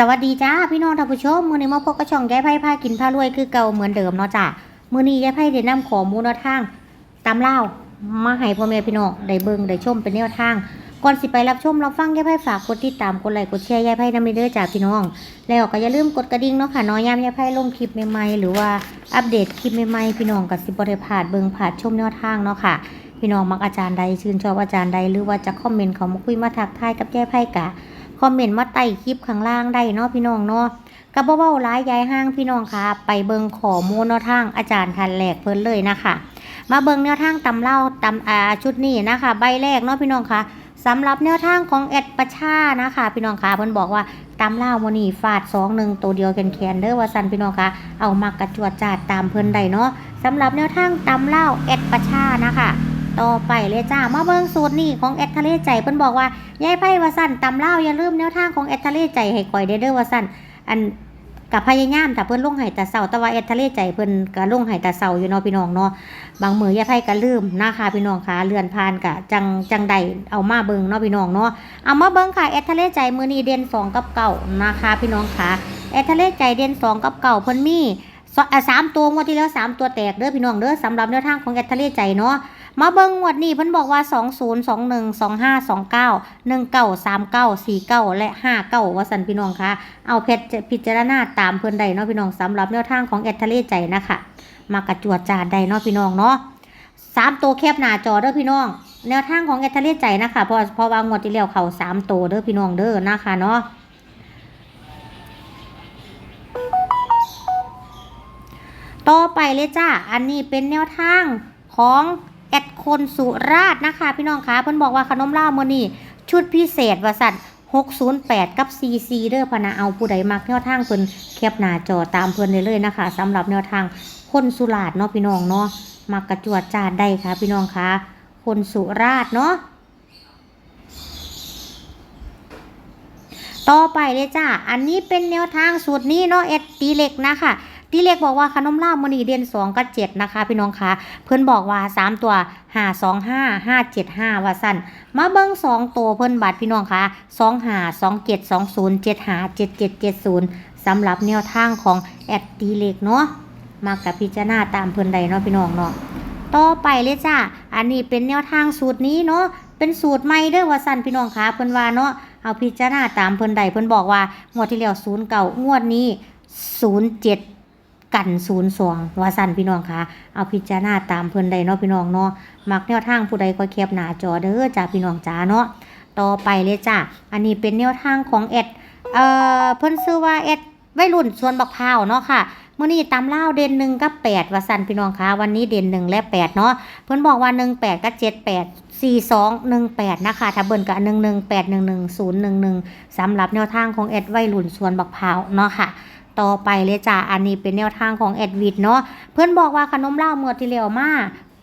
สวัสดีจ้าพี่น้องท่านผู้ชมมือนี้มาพบกับช่องยายไพ่พากินพารวยคือเก่าเหมือนเดิมเนาะจ้ามือนี้ยายไพ่ได้นำข้อมูลแนวทางตามเล่ามาให้พ่อแม่พี่น้องได้เบิ่งได้ชมเป็นแนวทางก่อนสิไปรับชมรับฟังยายไพ่ฝากกดติดตามกดไลค์กดแชร์ยายไพ่นำไปเด้อจ้าพี่น้อง แล้วก็อย่าลืมกดกระดิ่งเนาะค่ะน้อยยามยายไพ่ลงคลิปใหม่ๆหรือว่าอัปเดตคลิปใหม่ๆพี่น้องก็สิบ่ได้พาดเบิ่งพลาดชมแนวทางเนาะค่ะ พี่น้องมักอาจารย์ใดชื่นชอบอาจารย์ใดหรือว่าจะคอมเมนต์เขามาคุยมาทักทายกับยายไพ่กะ คอมเมนต์มาใต้คลิปข้างล่างได้เนาะพี่น้องเนาะกับเบ้าร้ายยายห้างพี่น้องค่ะ ไปเบิงขอมูลแนวทางอาจารย์ทันแหลกเพิ่นเลยนะคะมาเบิงแนวทางตำเล่าตำอาชุดนี้นะคะ ใบแรกเนาะพี่น้องค่ะสำหรับแนวทางของแอดประชานะคะ พี่น้องค่ะเพิ่นบอกว่าตำเล่าโมนี่ฟาดสองหนึ่งตัวเดียวแคนแคนเด้อว่าสันพี่น้องค่ะเอามากระจวดจาดตามเพิ่นได้เนาะสำหรับแนวทางตำเล่าแอดประชานะคะ ต่อไปเลยจ้ามาเบิ่งสูตรนี่ของแอดทะเลใจเพิ่นบอกว่ายายไพ่วาสันตำเล่าอย่าลืมแนวทางของแอดทะเลใจให้ข่อยเด้อเด้อวาสันอันกับพยายามถ้าเพิ่นลงให้แต่เสาแต่ว่าแอดทะเลใจเพิ่นก็ลงให้แต่เสาอยู่เนาะพี่น้องเนาะบางมือยายไพ่ก็ลืมนะคะพี่น้องค่ะเลื่อนผ่านกะจังจังใดเอามาเบิ่งเนาะพี่น้องเนาะเอามาเบิ่งค่ะแอดทะเลใจมือนี้เด่น2กับเก่านะคะพี่น้องค่ะแอดทะเลใจเด่น2กับเก่าเพิ่นมี่สามตัวงวดที่แล้วสามตัวแตกเด้อพี่น้องเด้อสำหรับแนวทางของแอดทะเลใจเนาะ มาเบิ่งงวดนี้เพิ่นบอกว่า 20 21 25 29 19 39 49 และ 59 ว่าสันพี่น้องคะเอาเพชรพิจารณาตามเพิ่นได้เนาะพี่น้องสำหรับแนวทางของแอดทะเลใจนะคะมากระจวดจาดได้เนาะพี่น้องเนาะสามตัวแคบหน้าจอเด้อพี่น้อง แนวทางของแอดทะเลใจนะคะเพราะเพราะว่างวดที่แล้วเขาสามตัวเด้อพี่น้องเด้อนะคะเนาะต่อไปเลยจ้า อันนี้เป็นแนวทางของ คนสุราษฎร์นะคะ พี่น้องคะเพิ่นบอกว่าขนมล่าวมื้อนี้ชุดพิเศษว่าสั่น608 กับ CC เด้อพนะเอาผู้ใดมักแนวทางเพิ่นแคปหน้าจอตามเพิ่นได้เลยนะคะสำหรับแนวทางคนสุราษฎร์เนาะพี่น้องเนาะมักกระจวดจาดได้ค่ะ พี่น้องคะคนสุราษฎร์เนาะต่อไปเลยจ้า อันนี้เป็นแนวทางสูตรนี้เนาะเอ็ดตีเล็กนะคะ ตีเล็กบอกว่าขนมล่าวมื้อนี้เด่น2กับ7นะคะ พี่น้องคะเพิ่อนบอกว่า3ตัว5 2 5 5 7 5ว่าสั่นมาเบิ่ง2ตัวเพิ่อนบัดพี่น้องคะ2 5 2 7 2 0 7 5 7 7 7 0สองศูนย์เจ็ดหาเจ็ดเจ็ดเจ็ดศูนย์สำหรับแนวทางของแอดดีเล็กเนาะมากับพิจารณาตามเพิ่อนใดเนาะพี่น้องเนาะต่อไปเลยจ้าอันนี้เป็นแนวทางสูตรนี้เนาะเป็นสูตรใหม่เด้อว่าสั่นพี่น้องคะเพิ่อนว่าเนาะเอาพิจารณาตามเพิ่นใดเพิ่นบอกว่างวดที่แล้ว0เก่างวดนี้07 กันศูนย์สองว่าสั่นพี่น้องคะเอาพิจารณาตามเพิ่นใดเนาะพี่น้องเนาะมักแนวทางผู้ใดก็แคบหน้าจอเด้อจ้าพี่น้องจ้าเนาะต่อไปเลยจ้าอันนี้เป็นแนวทางของแอดเอ่อเพิ่นชื่อว่าแอดวัยรุ่นสวนบักพาวเนาะค่ะเมื้อนี้ตำล่าเด่นหนึ่งกับแปดว่าสันพี่น้องคะวันนี้เด่นหนึ่งและแปดเนาะเพิ่นบอกว่าหนึ่งแปดกับเจ็ดแปดสี่สองหนึ่งแปดนะคะถ้าเบิ่นกับหนึ่งหนึ่งแปดหนึ่งหนึ่งศูนย์หนึ่งหนึ่งสำหรับแนวทางของแอดวัยรุ่นสวนบักพร้าวเนาะค่ะ ต่อไปเลยจ้าอันนี้เป็นแนวทางของแอดวิดเนาะเพื่อนบอกว่าขนมเหล้าเมื่อที่เร็วมา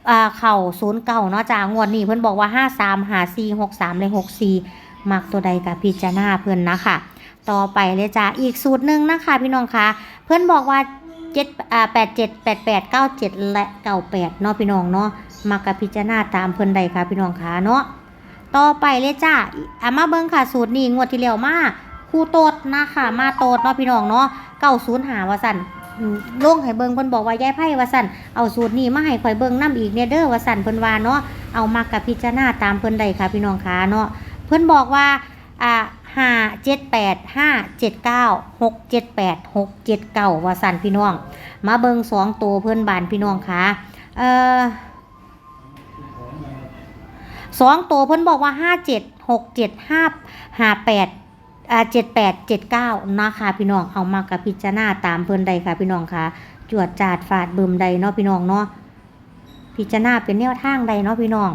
อ่าเข่าศูนย์เก่าเนาะจ้างวดนี้เพื่อนบอกว่าห้าสามหาสี่หกสามเลยหกสี่มักตัวใดกับพิจารณาเพื่อนนะคะต่อไปเลยจ้าอีกสูตรหนึ่งนะคะพี่น้องคะเพื่อนบอกว่าเจ็ดอ่าแปดเจ็ดแปดแปดเก้าเจ็ดและเก้าแปดเนาะพี่น้องเนาะมักกับพิจารณาตามเพื่อนใดค่ะพี่น้องคะเนาะต่อไปเลยจ้าอามาเบิ้งค่ะสูตรนี้งวดที่เร็วมาคู่โตดนะคะมาโตดเนาะพี่น้องเนาะ เก้าศูนย์หาว่าสั่นลงให้เบิงเพิ่นบอกว่ายายไพ่ว่าสั่นเอาสูตรนี้มาให้ข่อยเบิงน้ำอีกเนี่ยเด้อว่าสั่นเพิ่นว่าเนาะเอามากับพิจารณาตามเพิ่นได้ค่ะพี่น้องคะเนาะเพิ่นบอกว่าอ่าห้าเจ็ดแปดห้าเจ็ดเก้าหกเจ็ดแปดหกเจ็ดเก้าว่าสั่นพี่น้อง มาเบิงสองตัวเพิ่นบานพี่น้องคะเอ่อสองตัวเพิ่นบอกว่าห้าเจ็ดหกเจ็ดห้าห้าแปด เจ็ดแปดเจ็ดเก้านะคะพี่น้องเอามากับพิจารณาตามเพิ่นใดค่ะพี่น้องค่ะจวดจาดฝาดเบิ่มใดเนาะพี่น้องเนาะพิจารณาเป็นแนวทางใดเนาะพี่น้อง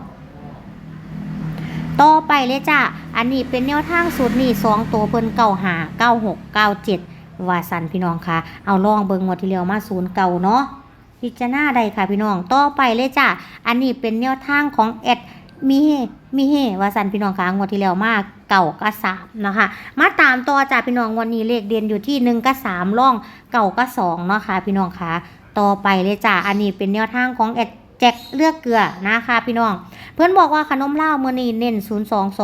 ต่อไปเลยจ้าอันนี้เป็นแนวทางสูตรนี่สองตัวเพิ่นเก้าหาเก้าหกเก้าเจ็ดวาสันพี่น้องค่ะ เอาลองเบิ่งหมดทีเดียวมาศูนย์เก่าเนาะพิจารณาใดค่ะพี่น้อง ต่อไปเลยจ้าอันนี้เป็นแนวทางของแอด มีเฮมีเฮว่าสันพี่น้องคะงวดที่แล้วมากเก่าก็สามนะคะ มาตามต่อจากพี่น้องวันนี้เลขเด่นอยู่ที่หนึ่งก็สามร่องเก่าก็สองเนาะค่ะพี่น้องคะต่อไปเลยจ้าอันนี้เป็นแนวทางของแอดแจกเลือกเกลือนะคะพี่น้อง เพื่อนบอกว่าขนมเลาวมื้อนี้เน้น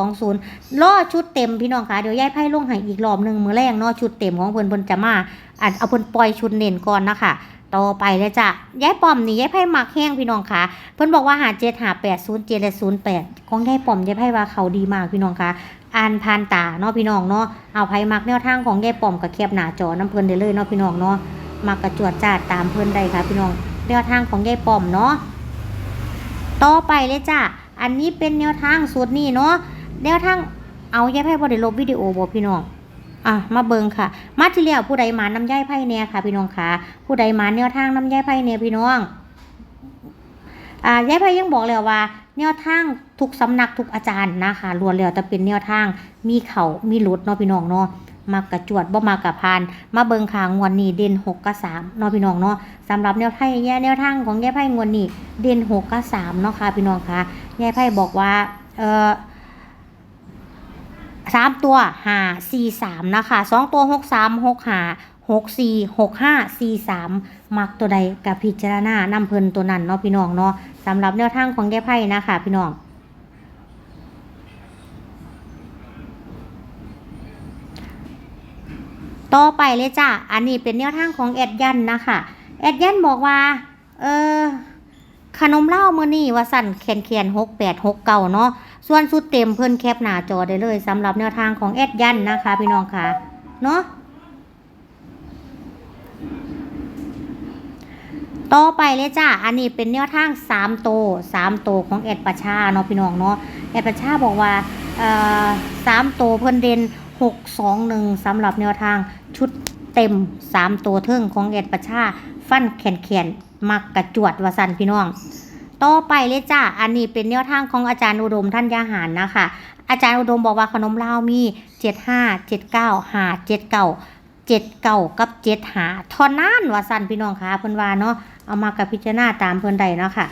0220ล่อชุดเต็มพี่น้องคะเดี๋ยวย้ายไพ่ลงให้อีกรอบหนึ่งมือแรกเนาะชุดเต็มของเพิ่อนเพิ่นจะมาอันเอาเพิ่อนปล่อยชุดเน้นก่อนนะคะ ต่อไปเลยจ้ะยายป้อมนี่ยายไพ่มักแห้งพี่น้องค่ะ เพิ่นบอกว่าหา7หา8 0 7และ08ของยายป้อมยายไพ่ว่าเขาดีมากพี่น้องค่ะอ่านผ่านตาเนาะพี่น้องเนาะเอาไพ่มักแนวทางของยายป้อมกับแคบหนาจอน้ำเพลินได้เลยเนาะพี่น้องเนาะมักกระจวดจาดตามเพิ่นได้ค่ะ พี่น้องแนวทางของยายป้อมเนาะต่อไปเลยจ้ะอันนี้เป็นแนวทางสูตรนี้เนาะแนวทางเอายายไพ่บ่ได้ลบวิดีโอบ่พี่น้อง อะมาเบิงค่ะ มาที่แล้วผู้ใดมาน้ำยายไพ่เนี่ยค่ะ พี่น้องค่ะ ผู้ใดมาแนวทางน้ำยายไพ่เนี่ยพี่น้องอ่ายายไพ่ยังบอกเลยว่า แนวทางทุกสำนักทุกอาจารย์นะคะล้วนแล้วแต่เป็นแนวทางมีเขามีหลุดเนาะพี่น้องเนาะมากระจวดบ่มากระพาน มาเบิงขางงวดนี้เด่น6กับ3เนาะพี่น้องเนาะสำหรับแนวไพ่แย่แนวทางของแย่ไพ่งวดนี้เด่น6กับ3เนาะค่ะพี่น้องค่ะแย่ไพ่บอกว่าเอ่อ สามตัวหาสี่สามนะคะสองตัวหกสามหกหาหกสี่หกห้าสี่สามมักตัวใดกับพิจารณานำเพลินตัวนั้นเนาะพี่น้องเนาะสำหรับแนวทางของแย่ไพ่นะคะพี่น้องต่อไปเลยจ้ะอันนี้เป็นแนวทางของแอดยันนะคะแอดยันบอกว่า เออ ขนมเหล้ามื้อนี้ว่าสั่นแขนแขนหกแปดหกเก่าเนาะส่วนสุดเต็มเพิ่นแคปหน้าจอได้เลยสำหรับแนวทางของแอดยันนะคะ พี่น้องค่ะเนาะต่อไปเลยจ้ะอันนี้เป็นแนวทาง3โต3โตของแอดประชาเนาะพี่น้องเนาะแอดประชาบอกว่าเอ่อ3โตเพิ่นเด่น6 2 1สำหรับแนวทางชุดเต็ม3ตัวเทิงของแอดประชา ฟันแขนแขน มักกระจวดวสันพี่น้อง ต่อไปเลยจ้ะอันนี้เป็นแนวทางของอาจารย์อุดมท่านยาหารนะคะ อาจารย์อุดมบอกว่าขนมลาวมี75 79 5 79เจ็ดเก่ากับเจ็ดหาทอนนั้นว่าสั่นพี่น้องค่ะเพิ่นว่าเนาะเอามากับพิจารณาตามเพิ่นใดเนาะค่ะ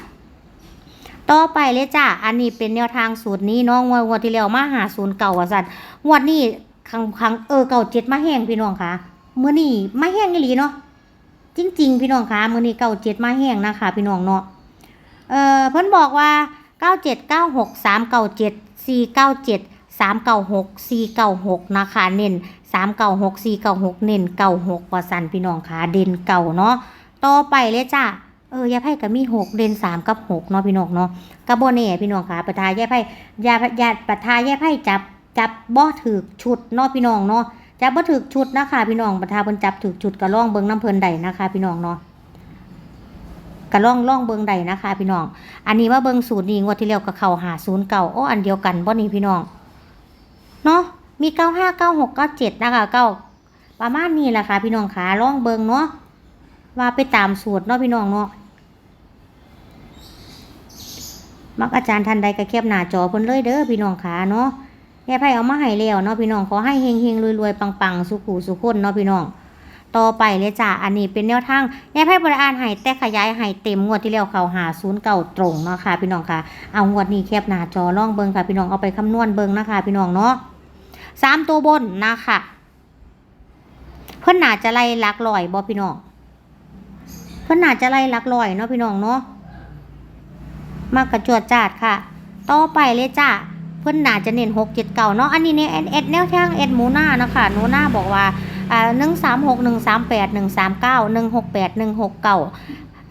ต่อไปเลยจ้ะอันนี้เป็นแนวทางสูตรนี้เนาะงวดงวดที่แล้วมาหาศูนย์เก่าว่าสั่นงวดนี้ครั้งครั้งเออเก่าเจ็ดมาแห้งพี่น้องค่ะมื้อนี้มาแห้งอีหลีเนาะ จริง ๆ พี่น้องคะมือนี้เก่าเจ็ดมาแห้งนะคะ พี่น้องเนาะเออเพิ่นบอกว่าเก้าเจ็ดเก้าหกสามเก้าเจ็ดสี่เก้าเจ็ดสามเก้าหกสี่เก้าหกนะคะเน้นสามเก่าหกสี่เก่าหกเน้นเก่าหกว่าสันพี่น้องคะเด่นเก่าเนาะต่อไปเลยจ้ะเออยาไพ่กับมีหกเด่นสามกับหกเนาะพี่น้องเนาะกระโบเน่พี่น้องค่ะประทายาไพ่ยายาประทายาไพ่จับจับบ่ถือชุดเนาะพี่น้องเนาะ จับบ่ถือชุดนะคะพี่น้องประทาเพิ่นจับถือชุดกระล่องเบิงน้ำเพลินใดนะคะ พี่น้องเนาะกระล่องล่องเบิงใดนะคะ พี่น้อง อันนี้ว่าเบิงสูตรนี้งวดที่แล้วกับเข่าหาศูนย์เก่าโอ้อันเดียวกันบ่นี่พี่น้องเนาะมีเก้าห้าเก้าหกเก้าเจ็ดนะคะเก้าประมาณนี้แหละค่ะ พี่น้องขาล่องเบิงเนาะว่าไปตามสูตรเนาะพี่น้องเนาะมักอาจารย์ทันใดก็แคบหน้าจอเพิ่นเลยเด้อพี่น้องขาเนาะ แย่ไพ่เอามาให้แล้วเนาะพี่น้องขอให้เฮงเฮงรวยรวยปังปังสุขูสุขคนเนาะพี่น้อง ต่อไปเลยจ้ะอันนี้เป็นแนวทางแย่ไพ่บริอ่านให้แต่ขยายให้เต็มงวดที่แล้วเขาหาศูนย์เก่าตรงเนาะค่ะ พี่น้องค่ะเอางวดนี้แคบหน้าจอล่องเบิงค่ะพี่น้องเอาไปคำนวณเบิงนะคะพี่น้องเนาะสามตัวบนนะคะเพื่อนหนาจะไล่ลักลอยบอพี่น้องเพื่อนหนาจะไล่ลักลอยเนาะพี่น้องเนาะมากระจวดจาดค่ะ ต่อไปเลยจ้า เพื่อนหนาจะเน้นหกเจ็ดเก่าเนาะอันนี้เนี่ยเอ็ดเอ็ดแนวทางเอ็ดหมูหน้านะคะหนูหน้าบอกว่าอ่าหนึ่งสามหกหนึ่งสามแปดหนึ่งสามเก้าหนึ่งหกแปดหนึ่งหกเก้า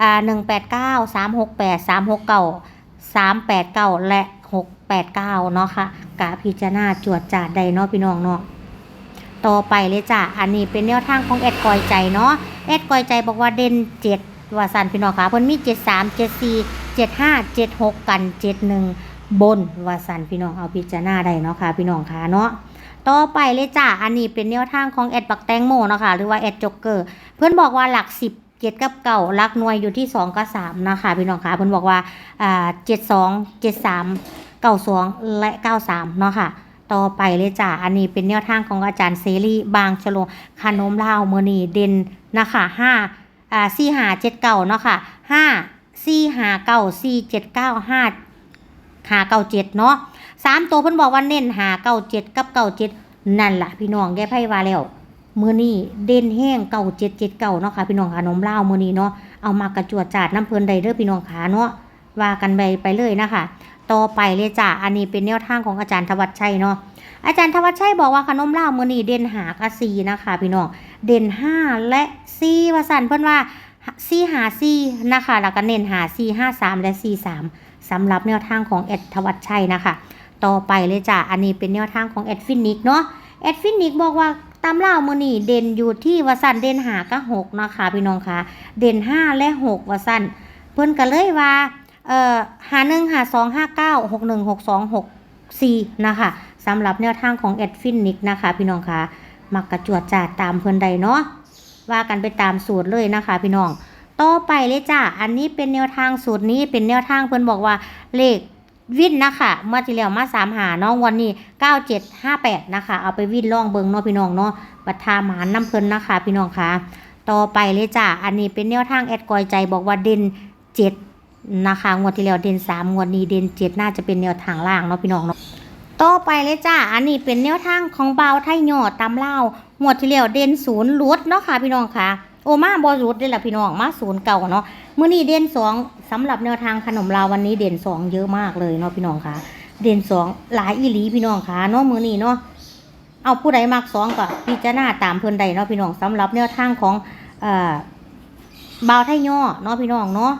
อ่าหนึ่งแปดเก้าสามหกแปดสามหกเก้าสามแปดเก้าและหกแปดเก้าเนาะค่ะกะพิจารณาจวดจ่าใดเนาะพี่น้องเนาะต่อไปเลยจ้ะ อันนี้เป็นแนวทางของแอดกอยใจเนาะ แอดกอยใจบอกว่าเด่นเจ็ดว่าสันพี่น้องค่ะเพิ่นมีเจ็ดสามเจ็ดสี่เจ็ดห้าเจ็ดหกกันเจ็ดหนึ่ง บนวาสันพี่น้องเอาพิจารณาได้เนาะค่ะพี่น้องค่ะเนาะต่อไปเลยจ้ะอันนี้เป็นแนวทางของแอดปักแตงโมเนาะค่ะหรือว่าแอดจ็อกเกอร์ เพื่อนบอกว่าหลักสิบเจ็ดกับเก่าหลักหน่วยอยู่ที่สองกับสามนะคะพี่น้องค่ะเพื่อนบอกว่าอ่าเจ็ดสองเจ็ดสามเก้าสองและเก้าสามเนาะค่ะต่อไปเลยจ้ะอันนี้เป็นแนวทางของอาจารย์เซรีบางฉลงขนมลาวเมอนีเด่นนะคะห้าอ่าสี่หาเจ็ดเก้าเนาะค่ะห้าสี่หาเก้าสี่เจ็ดเก้าห้า หาเก้าเจ็ดเนาะสามตัวเพิ่นบอกว่าเน้นหาเก้าเจ็ดกับเก้าเจ็ดนั่นล่ะพี่น้องแกไพ่ว่าแล้วมือนี้เด่นแห้งเก้าเจ็ดเจ็ดเก้าเนาะค่ะพี่น้องขนมเลามือนี้เนาะเอามากระจวดจาดน้ำเพลินใดเด้อพี่น้องขาเนาะว่ากันไปไปเลยนะคะต่อไปเลยจ้ะอันนี้เป็นแนวทางของอาจารย์ธวัชชัยเนาะอาจารย์ธวัชชัยบอกว่าขนมเลามือนี้เด่นหากะซีนะคะ พี่น้องเด่นห้าและซีวสันเพิ่อนว่าซีหาซีนะคะแล้วก็เน้นหาซีห้าสามและซีสาม สำหรับแนวทางของแอดธวัชชัยนะคะ ต่อไปเลยจ้ะอันนี้เป็นแนวทางของแอดฟินิกเนาะแอดฟินิกบอกว่าตามเล่ามือนี่เด่นอยู่ที่วสันเด่นหากะหกนะคะพี่น้องคะเด่นห้าและหกวสันเพิ่นก็เลยว่าเอ่อหาหนึ่งหาสองห้าเก้าหกหนึ่งหกสองหกสี่นะคะสำหรับแนวทางของแอดฟินิกนะคะ พี่น้องคะมักกระจวดจาดตามเพิ่อนใดเนาะว่ากันไปตามสูตรเลยนะคะ พี่น้อง ต่อไปเลยจ้ะอันนี้เป็นแนวทางสูตรนี้เป็นแนวทางเพิ่นบอกว่าเลขวินนะคะเมื่อที่แล้วมาสามหาน้องวันนี้เก้าเจ็ดห้าแปดนะคะเอาไปวินล่องเบิงเนาะพี่น้องเนาะบัตรทาหมานน้ำเพลินนะคะ พี่น้องคะต่อไปเลยจ้ะอันนี้เป็นแนวทางแอดกอยใจบอกว่าเด่นเจ็ดนะคะงวดที่แล้วเด่นสามงวดนี้เด่นเจ็ดน่าจะเป็นแนวทางล่างเนาะพี่น้องเนาะต่อไปเลยจ้ะอันนี้เป็นแนวทางของเบาไทยยอดตามเล่างวดที่แล้วเด่นศูนย์ลดเนาะค่ะพี่น้องคะ โอมาบอลุดได้ละพี่น้องมาศูนย์เก่าเนาะเมื่อนี้เด่นสองสำหรับแนวทางขนมลาววันนี้เด่นสองเยอะมากเลยเนาะพี่น้องคะเด่นสองหลายอีหลีพี่น้องคะเนาะมื่อนี้เนาะเอาผู้ใดมักสองก็พิจารณาตามเพิ่อนใดเนาะพี่น้องสำหรับแนวทางของเอ่อบาวไทยย่อเนาะพี่น้องเนาะ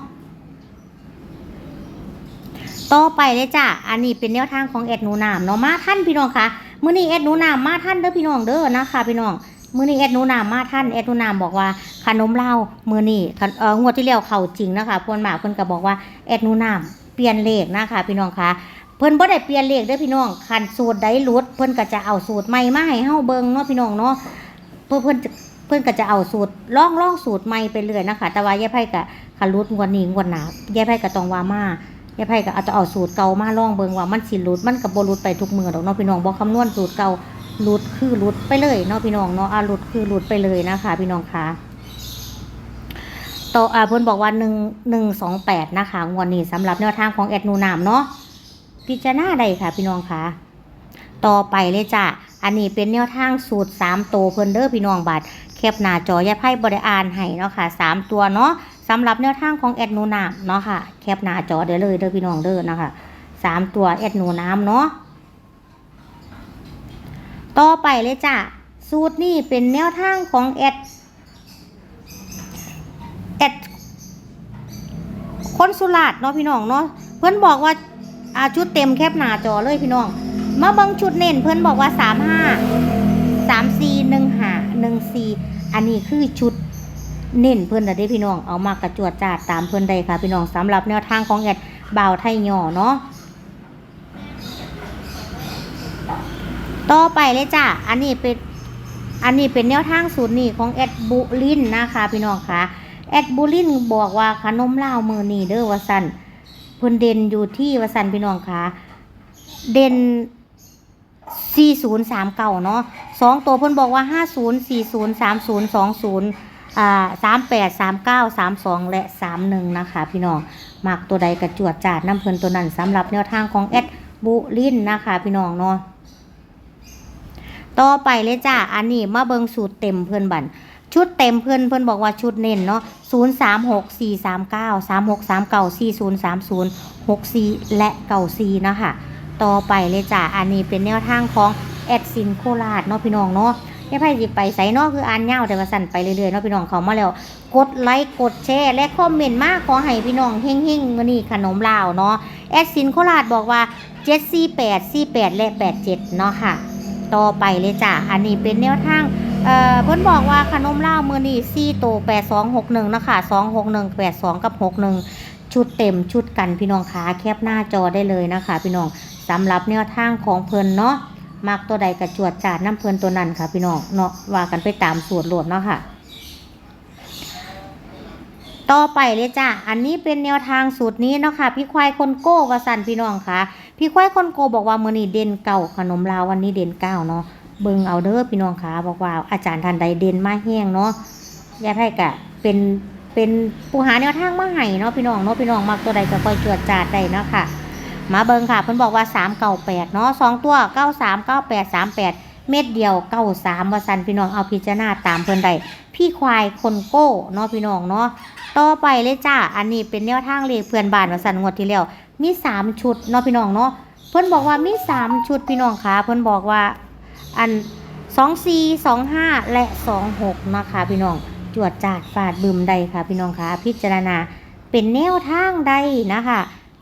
ต่อไปเลยจ้ะ อันนี้เป็นแนวทางของแอดหนูนามเนาะมาท่านพี่น้องคะมื้อนี้แอดหนูนามมาท่านเด้อพี่น้องเด้อนะคะพี่น้อง มื้อนี้แอดนูนามมาท่านแอดนูนามบอกว่าขนมเหล้ามือนี่คันเอองวดที่แล้วเข่าจริงนะคะพวนหมาเพิ่นก็บอกว่าแอดนูน้ำเปลี่ยนเลขนะคะพี่น้องคะเพิ่นบ่ได้เปลี่ยนเลขเด้อพี่น้องคันสูตรใดหลุดเพิ่นก็จะเอาสูตรใหม่มาให้เฮาเบิ่งเนาะพี่น้องเนาะเพิ่นเพิ่นเพิ่นก็จะเอาสูตรล่องล่องสูตรใหม่ไปเรื่อยนะคะ แต่ว่ายายไผก็คันหลุดงวดนี้งวดหน้ายายไผก็ต้องว่ามายายไผก็อาจจะเอาสูตรเก่ามาลองเบิ่งว่ามันสิหลุดมันก็บ่หลุดไปทุกมื้อดอกเนาะพี่น้องบ่คำนวณสูตรเก่า หลุดคือหลุดไปเลยเนาะพี่น้องเนาะอะหลุดคือหลุดไปเลยนะคะ พี่น้องคะต่ออ่าเพิ่อนบอกว่าหนึ่งหนึ่งสองแปดนะคะงวดนี้สำหรับแนวทางของแอดนูนามเนาะพิจารณาได้ค่ะ พี่น้องคะต่อไปเลยจ้ะอันนี้เป็นแนวทางสูตรสามตัวเพิ่อนเด้อพี่น้องบัดแคปหน้าจอยาไพ่บริอานให้เนาะค่ะสามตัวเนาะสำหรับแนวทางของแอดนูนามเนาะค่ะแคปหน้าจอได้เลยเด้อพี่น้องเด้อนะคะสามตัวแอดนูนามเนาะ ต่อไปเลยจ้ะ สูตรนี้เป็นแนวทางของแอดแอดคนสุราษฎร์เนาะพี่น้องเนาะเพื่อนบอกว่าอาชุดเต็มแคบหนาจอเลยพี่น้อง มาบังชุดเน้นเพื่อนบอกว่าสามห้าสามสี่หนึ่งห้าหนึ่งสี่อันนี้คือชุดเน้นเพื่อนแต่ได้พี่น้องเอามากระจวดจาดตามเพื่อนใดค่ะพี่น้องสำหรับแนวทางของแอดบ่าวไทยย่อเนาะ ต่อไปเลยจ้ะ อันนี้เป็น อันนี้เป็นแนวทางสูตรนี้ของแอดบุลินนะคะพี่น้องคะแอดบูลินบอกว่าขนมลาวมือนี่เด้อวสันเพิ่นเด่นอยู่ที่วสันพี่น้องคะเด่น4039เนาะสองตัวเพิ่นบอกว่า50 40 30 20อ่า38 39 32และ31นะคะ พี่น้องมักตัวใดกระจวดจาดน้ำเพลินตัวนั้นสำหรับแนวทางของแอดบูลินนะคะ พี่น้องเนาะ ต่อไปเลยจ้าอันนี้มาเบิงสูตรเต็มเพิ่อนบันชุดเต็มเพื่อนเพื่อนบอกว่าชุดเน้นเนาะ0 3 6 4 3 9 3 6 3 9 4 0 3 0 6 4 และ9 4นะคะ ต่อไปเลยจ้ะ อันนี้เป็นแนวทางของแอดซินโคราชเนาะพี่น้องเนาะไม่ไพ่สิไปใส่เนาะคืออ่านเงาแต่ว่าสั่นไปเรื่อยๆเนาะพี่น้องเขามาแล้ว กดไลค์กดแชร์และคอมเมนต์มากขอให้พี่น้องเฮงๆมื้อนี้ขนมลาวเนาะแอดซินโคราชบอกว่า7 4 8 4 8และ 87 เนาะค่ะ ต่อไปเลยจ้ะ อันนี้เป็นแนวทางเอ่อเพิ่นบอกว่าขนมเลามือนี่ซี่โต8261นะคะ261 82กับ61ชุดเต็มชุดกันพี่น้องขาแคปหน้าจอได้เลยนะคะ พี่น้องสำหรับแนวทางของเพิ่นเนาะมักตัวใดกระจวดจาดน้ำเพิ่นตัวนั้นค่ะ พี่น้องเนาะว่ากันไปตามสูตรโหลดเนาะค่ะ ต่อไปเลยจ้ะ อันนี้เป็นแนวทางสูตรนี้เนาะค่ะ พี่ควายคนโก้วสันพี่น้องค่ะ พี่ควายคนโกบอกว่ามือนี้เด่นเก่าขนมลาววันนี้เด่นเก้าเนาะเบิ่งเอาเด้อพี่น้องค่ะบอกว่าอาจารย์ท่านใดเด่นมาแห้งเนาะยายไพ่กะเป็นเป็นผู้หาแนวทางมาให้เนาะพี่น้องเนาะพี่น้องมักตัวใดก็ค่อยจวดจาดได้เนาะค่ะ มาเบิ่งค่ะเพิ่นบอกว่า3เก่า8เนาะสองตัว 93 98 38 เม็ดเดียว 93ว่าซั่นพี่น้องเอาพิจารณาตามเพิ่นได้พี่ควายคนโก้เนาะพี่น้องเนาะต่อไปเลยจ้าอันนี้เป็นแนวทางเลขเพื่อนบ้านว่าสันงวดที่แล้ว มี3ชุดเนาะพี่น้องเนาะเพิ่นบอกว่ามี3ชุดพี่น้องค่ะเพิ่นบอกว่าอัน2 4 2 5และ2 6นะคะ พี่น้องจวดจาดฟาดบึมใดค่ะพี่น้องค่ะพิจารณาเป็นแนวทางใดนะคะ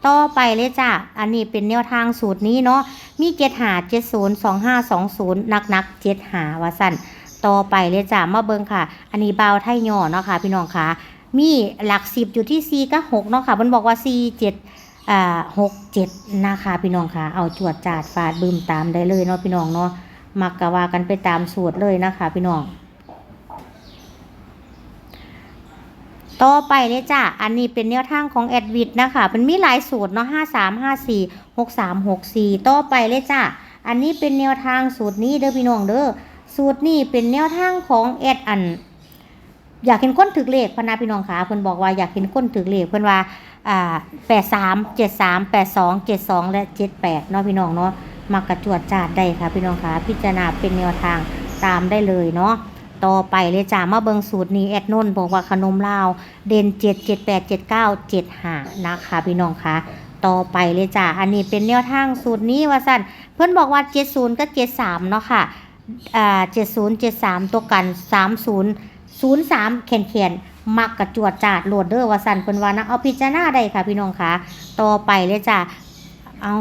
ต่อไปเลยจ้าอันนี้เป็นแนวทางสูตรนี้เนาะ มีเจ็ดหาเจ็ดศูนย์สองห้าสองศูนย์นักนักเจ็ดหาว่าสั่นต่อไปเลยจ้ามาเบิงค่ะ อันนี้เบาไทยย่อเนาะค่ะ พี่น้องค่ะ มีหลักสิบอยู่ที่4กับ6เนาะค่ะมันบอกว่า4 7 อ่า6 7นะคะพี่น้องค่ะ เอาจวดจาดฟาดบึมตามได้เลยเนาะพี่น้องเนาะมักกะว่ากันไปตามสูตรเลยนะคะ พี่น้องต่อไปเลยจ้ะ อันนี้เป็นแนวทางของแอดวิดนะคะ มันมีหลายสูตรเนาะห้าสามห้าสี่หกสามหกสี่ต่อไปเลยจ้ะ อันนี้เป็นแนวทางสูตรนี้เด้อพี่น้องเด้อ สูตรนี้เป็นแนวทางของแอดอัน อยากเห็นก้นถึกเลขพนาพี่น้องคะเพิ่นบอกว่าอยากเห็นก้นถึกเลขเพิ่นว่า แปดสามเจ็ดสามแปดสองเจ็ดสองและเจ็ดแปดเนาะพี่น้องเนาะมักระจวดจาดได้ค่ะ พี่น้องคะพิจารณาเป็นแนวทางตามได้เลยเนาะต่อไปเลยจ้ามาเบิงสูตรนี้แอดนนบอกว่าขนมลาว เด่นเจ็ดเจ็ดแปดเจ็ดเก้าเจ็ดห้านะคะพี่น้องคะต่อไปเลยจ้าอันนี้เป็นแนวทางสูตรนี้ว่าสั้นเพื่อนบอกว่าเจ็ดศูนย์ก็เจ็ดสามเนาะค่ะอ่าเจ็ดศูนย์เจ็ดสามตัวกันสามศูนย์ศูนย์สามแขนแขน มักกระจวดจาดโหลดเดอร์วาสันเพิ่นว่านะเอาพิจารณาได้ค่ะพี่น้องคะต่อไปเลยจ้าเอา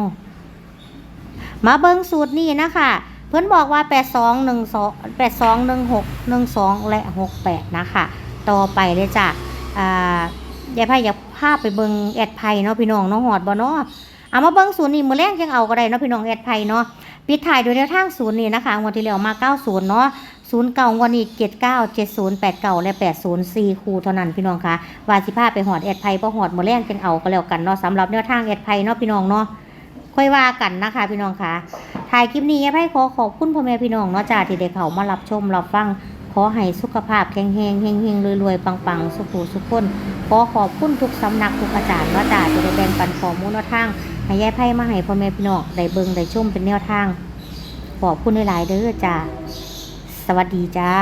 มาเบิ้งสูตรนี้นะคะเพื่อนบอกว่า 82 12 82 16 12 และ 68 นะคะ ต่อไปเลยจ้ะอ่ายายไพ่อยากพาไปเบิ้งแอดไพ่เนาะพี่น้องเนาะหอดบ่เนาะเอามาเบิ้งศูนย์นี่มือแรกยังเอาก็ได้เนาะพี่น้องแอดไพ่เนาะปิดถ่ายโดยแนวทางศูนย์นี่นะคะงวดที่แล้วมา 90 เนาะ ศูนย์เก่างวดนี้79 70 89แปดเก่าและ80 4คู่คูเท่านั้นพี่น้องคะวาสิพาไปหอดแอดไพ่บ่หอดมือแรกยังเอาก็แล้วกันเนาะสำหรับแนวทางแอดไพ่เนาะพี่น้องเนาะค่อยว่ากันนะคะพี่น้องคะถ่ายคลิปนี้ให้ขอขอบคุณพ่อแม่พี่น้องเนาะจ้าที่ได้เข้ามารับชมรับฟังขอให้สุขภาพแข็งแรงเฮงเฮงรวยๆปังๆ สุขสุขคนขอขอบคุณทุกสำนักทุกอาจารย์เนาะจ้าจะได้แบ่งปันข้อมูลแนวทางให้แย่ไพ่มาให้พ่อแม่พี่น้องได้เบิ่งได้ชมเป็นแนวทางขอบคุณหลายๆเด้อจ้า สวัสดีจ้า